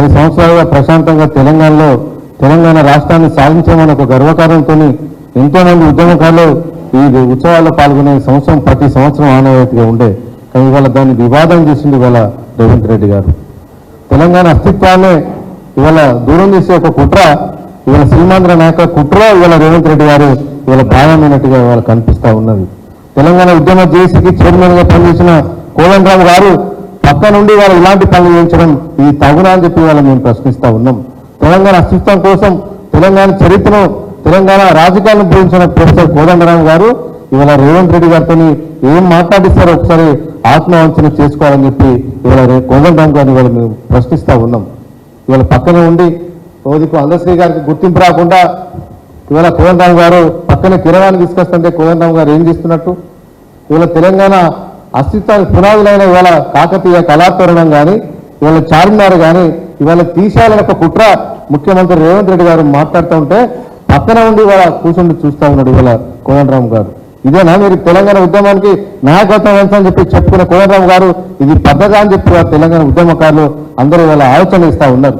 పది సంవత్సరాలుగా ప్రశాంతంగా తెలంగాణలో తెలంగాణ రాష్ట్రాన్ని సాధించామని ఒక గర్వకారంతో ఎంతో మంది ఉద్యమకారులు ఈ ఉత్సవాల్లో పాల్గొనే సంవత్సరం ప్రతి సంవత్సరం ఆనవాయితీగా ఉండే. కానీ ఇవాళ దాన్ని వివాదం చేసింది ఇవాళ రేవంత్ రెడ్డి గారు. తెలంగాణ అస్తిత్వాన్ని ఇవాళ దూరం చేసే ఒక కుట్ర ఇవాళ సీమాంధ్ర నాయక కుట్ర ఇవాళ రేవంత్ రెడ్డి గారు ఇవాళ భాగమైనట్టుగా ఇవాళ కనిపిస్తా ఉన్నది. తెలంగాణ ఉద్యమ జేసీకి చైర్మన్గా పనిచేసిన కోదండరావు గారు పక్క నుండి వాళ్ళు ఇలాంటి పనులు చేయించడం ఇది తగునా అని చెప్పి వాళ్ళ మేము ప్రశ్నిస్తూ ఉన్నాం. తెలంగాణ అస్తిత్వం కోసం తెలంగాణ చరిత్రను తెలంగాణ రాజకీయాలను బోధించిన ప్రొఫెసర్ కోదండరామ్ గారు ఇవాళ రేవంత్ రెడ్డి గారితో ఏం మాట్లాడిస్తారో ఒకసారి ఆత్మవంచన చేసుకోవాలని చెప్పి ఇవాళ రే- గారిని ఇవాళ మేము ప్రశ్నిస్తూ ఉన్నాం. ఇవాళ పక్కనే ఉండి రోజుకు అందశ్రీ గారికి గుర్తింపు రాకుండా ఇవాళ కోదండరామ్ గారు పక్కనే కిరణాన్ని తీసుకొస్తుంటే కోదండరామ్ గారు ఏం చేస్తున్నట్టు? ఇవాళ తెలంగాణ అస్తిత్వానికి పునాదులైన ఇవాళ కాకతీయ కళాతోరణం కానీ ఇవాళ చార్మినార్ కానీ ఇవాళ తీసేయాలని ఒక కుట్ర ముఖ్యమంత్రి రేవంత్ రెడ్డి గారు మాట్లాడుతూ ఉంటే పక్కన ఉండి ఇవాళ కూర్చుండి చూస్తా ఉన్నాడు ఇవాళ కోదండరామ్ గారు. ఇదేనా మీరు తెలంగాణ ఉద్యమానికి నాయకత్వం వహించని చెప్పి చెప్పుకున్న కోదండరామ్ గారు? ఇది పద్ధత అని చెప్పి తెలంగాణ ఉద్యమకారులు అందరూ ఇవాళ ఆలోచన ఇస్తూ ఉన్నారు.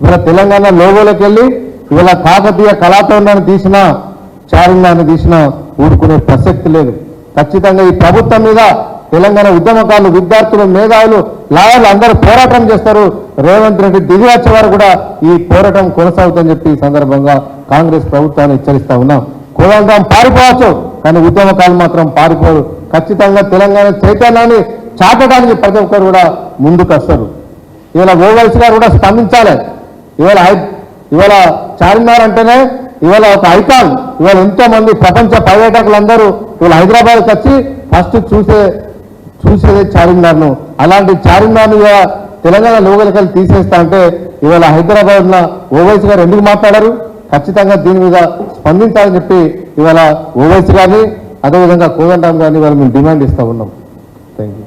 ఇవాళ తెలంగాణ లోగోలోకి వెళ్ళి ఇవాళ కాకతీయ కళాతోరణాన్ని తీసిన చారుణాన్ని తీసిన ఊరుకునే ప్రసక్తి లేదు. ఖచ్చితంగా ఈ ప్రభుత్వం మీద తెలంగాణ ఉద్యమకారులు విద్యార్థులు మేధావులు లాయర్లు అందరూ పోరాటం చేస్తారు. రేవంత్ రెడ్డి దిగి వచ్చే వారు కూడా ఈ పోరాటం కొనసాగుతుందని చెప్పి ఈ సందర్భంగా కాంగ్రెస్ ప్రభుత్వాన్ని హెచ్చరిస్తా ఉన్నాం. కోదండం పారిపోవచ్చు కానీ ఉద్యమకాలు మాత్రం పారిపోరు. ఖచ్చితంగా తెలంగాణ చైతన్యాన్ని చాటడానికి ప్రతి ఒక్కరు కూడా ముందుకు వస్తారు ఇవాళ ఓవైసీ గారు కూడా స్పందించాలి. ఇవాళ ఇవాళ చార్మినార్ అంటేనే ఇవాళ ఒక ఐకాన్. ఇవాళ ఎంతో మంది ప్రపంచ పర్యాటకులందరూ ఇవాళ హైదరాబాద్కి వచ్చి ఫస్ట్ చూసే చూసేదే చార్మినార్ను. అలాంటి చార్మినార్ను ఇవాళ తెలంగాణ లోకలికలు తీసేస్తా అంటే ఇవాళ హైదరాబాద్ ఉన్న ఓవైసీ గారు ఎందుకు మాట్లాడారు? ఖచ్చితంగా దీని మీద స్పందించాలని చెప్పి ఇవాళ ఓవైసీ గారిని అదేవిధంగా కోదండరామ్ గారిని ఇవాళ మేము డిమాండ్ ఇస్తా ఉన్నాం. Thank you